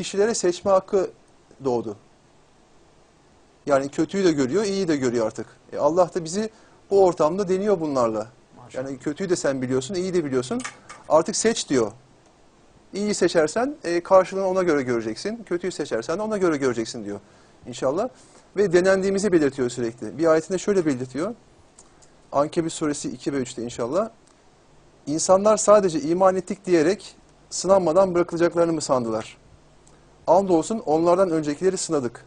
kişilere seçme hakkı doğdu. Yani kötüyü de görüyor, iyiyi de görüyor artık. E Allah da bizi bu ortamda deniyor bunlarla. Maşallah. Yani kötüyü de sen biliyorsun, iyiyi de biliyorsun. Artık seç diyor. İyiyi seçersen e, karşılığını ona göre göreceksin. Kötüyü seçersen ona göre göreceksin diyor inşallah. Ve denendiğimizi belirtiyor sürekli. Bir ayetinde şöyle belirtiyor. Ankebut suresi 2 ve 3'te inşallah. İnsanlar sadece iman ettik diyerek sınanmadan bırakılacaklarını mı sandılar? Andolsun onlardan öncekileri sınadık.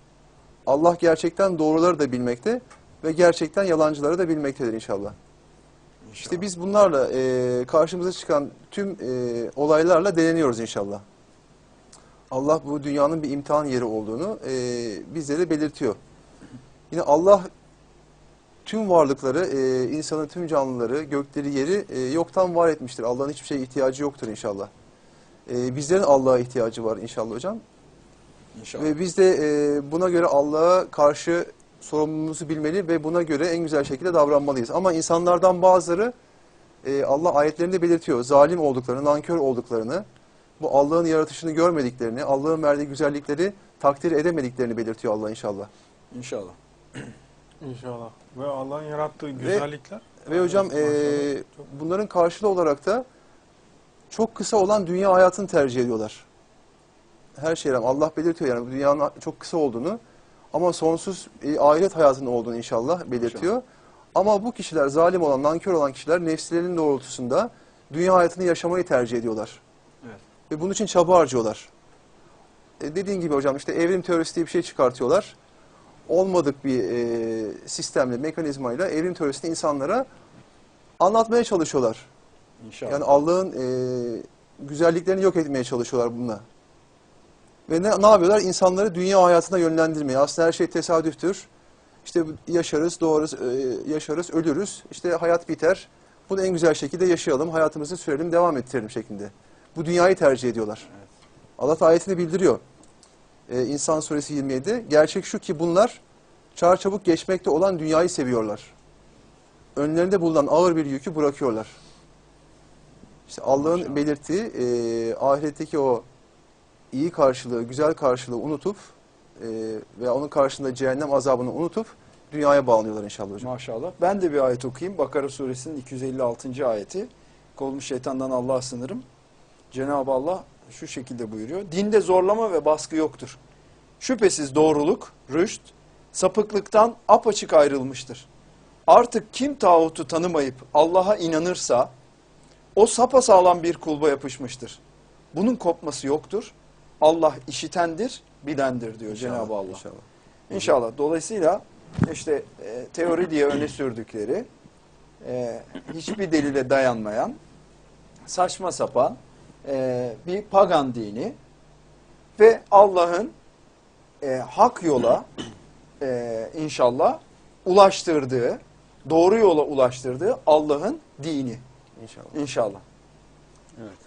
Allah gerçekten doğruları da bilmekte ve gerçekten yalancıları da bilmektedir inşallah. İşte biz bunlarla e, karşımıza çıkan tüm e, olaylarla deneniyoruz inşallah. Allah bu dünyanın bir imtihan yeri olduğunu e, bizlere belirtiyor. Yine Allah tüm varlıkları, e, insanın tüm canlıları, gökleri, yeri e, yoktan var etmiştir. Allah'ın hiçbir şeye ihtiyacı yoktur inşallah. E, bizlerin Allah'a ihtiyacı var inşallah hocam. İnşallah. Ve biz de e, buna göre Allah'a karşı sorumluluğumuzu bilmeli ve buna göre en güzel şekilde davranmalıyız. Ama insanlardan bazıları e, Allah ayetlerinde belirtiyor. Zalim olduklarını, nankör olduklarını, bu Allah'ın yaratışını görmediklerini, Allah'ın verdiği güzellikleri takdir edemediklerini belirtiyor Allah inşallah. İnşallah. İnşallah. Ve Allah'ın yarattığı güzellikler. Ve hocam Maşallah. e, bunların karşılığı olarak da çok kısa olan dünya hayatını tercih ediyorlar. Her şeye rağmen Allah belirtiyor yani dünyanın çok kısa olduğunu ama sonsuz e, ahiret hayatının olduğunu inşallah belirtiyor. Ama bu kişiler zalim olan, nankör olan kişiler nefslerinin doğrultusunda dünya hayatını yaşamayı tercih ediyorlar. Evet. Ve bunun için çaba harcıyorlar. E, dediğin gibi hocam işte evrim teorisi diye bir şey çıkartıyorlar. Olmadık bir e, sistemle, mekanizmayla evrim teorisini insanlara anlatmaya çalışıyorlar. İnşallah. Yani Allah'ın e, güzelliklerini yok etmeye çalışıyorlar bununla. Ve ne, ne yapıyorlar? İnsanları dünya hayatına yönlendirmeye. Aslında her şey tesadüftür. İşte yaşarız, doğarız, e, yaşarız, ölürüz. İşte hayat biter. Bunu en güzel şekilde yaşayalım, hayatımızı sürelim, devam ettirelim şeklinde. Bu dünyayı tercih ediyorlar. Evet. Allah ayetini bildiriyor. Ee, İnsan suresi 27. Gerçek şu ki bunlar çarçabuk geçmekte olan dünyayı seviyorlar. Önlerinde bulunan ağır bir yükü bırakıyorlar. İşte Allah'ın belirttiği e, ahiretteki o iyi karşılığı, güzel karşılığı unutup e, veya onun karşılığında cehennem azabını unutup dünyaya bağlanıyorlar inşallah hocam. Maşallah. Ben de bir ayet okuyayım. Bakara suresinin 256. ayeti. Kolmuş şeytandan Allah'a sınırım. Cenab-ı Allah şu şekilde buyuruyor. Dinde zorlama ve baskı yoktur. Şüphesiz doğruluk, rüşt, sapıklıktan apaçık ayrılmıştır. Artık kim tağutu tanımayıp Allah'a inanırsa o sapasağlam bir kulba yapışmıştır. Bunun kopması yoktur. Allah işitendir, bilendir diyor Cenab-ı Allah. İnşallah. İnşallah. Dolayısıyla işte e, teori diye öne sürdükleri e, hiçbir delile dayanmayan saçma sapan e, bir pagan dini ve Allah'ın e, hak yola e, inşallah ulaştırdığı, doğru yola ulaştırdığı Allah'ın dini İnşallah. inşallah. Evet.